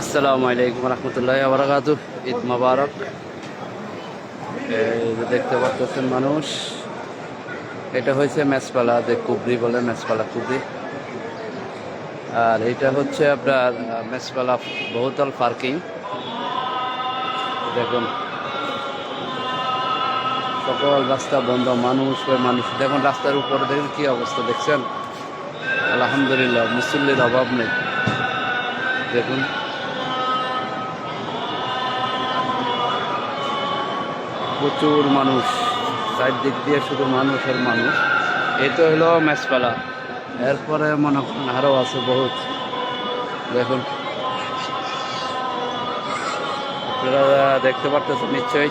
আসসালামু আলাইকুম রহমতুল্লাহ আবরাকাতু ঈদ মোবারক। দেখতে পাচ্ছেন মানুষ, এটা হয়েছে ম্যাচপালা যে কুবরি বলে ম্যাচপালা কুবরি। আর এটা হচ্ছে আপনার ম্যাচপালা বহুতল পার্কিং। দেখুন। সকল রাস্তা বন্ধ, মানুষ মানুষ। দেখুন রাস্তার উপরে দেখুন কি অবস্থা, দেখছেন? আলহামদুলিল্লাহ, মুসল্লির অভাব নেই। দেখুন। প্রচুর মানুষ, চারদিক দিয়ে শুধু মানুষের মানুষ। এই তো হলো ম্যাচপালা এরপরে মনে করেন আরও আছে বহুত। দেখুন। আপনারা দেখতে পারতেছেন নিশ্চয়ই।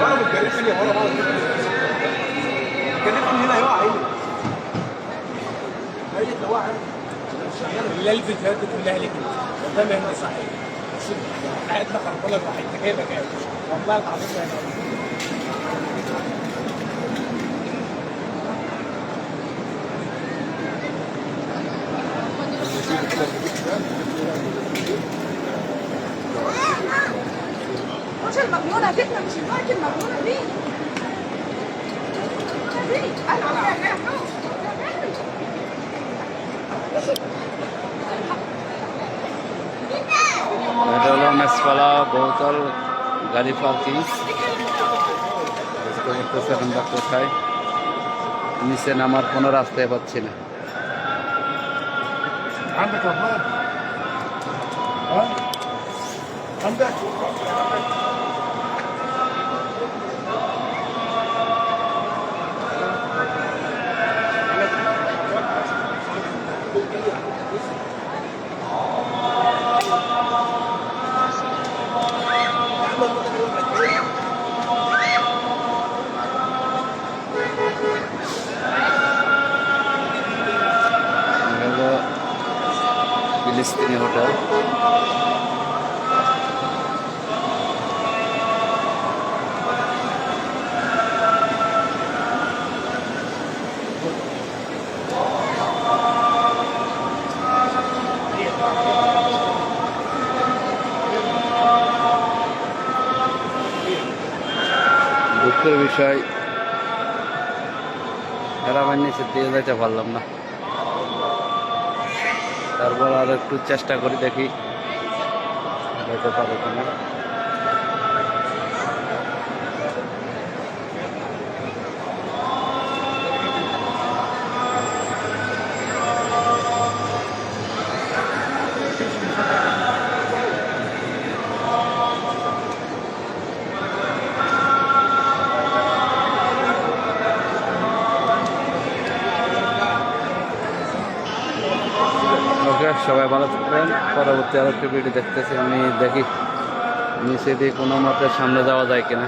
وأنا متكلف ورا بعض متكلف هنا يقع عيني هي الدواعي والله صحيح قاعد لك ربنا العظيم مش المجنونة فتنة مش الوقت المجنونة دي دي أنا عارفة এটা হলো মেসপালা বহুতল গাড়ি পার্কিং বুঝতে পারতেছে এখন ডাক্তার খাই নিচে নামার কোনো রাস্তায় পাচ্ছি না عندك اخبار ফিলিস্তিনি হোটেল। দুঃখের বিষয় এরা নিচে দিয়ে যেতে পারলাম না। তারপর আর একটু চেষ্টা করি দেখি যেতে পারে কিনা। সবাই ভালো থাকবেন। পরবর্তী আরেকটি ভিডিও দেখতেছি, আমি দেখি নিচে দিয়ে কোনো মতে সামনে যাওয়া যায় কিনা।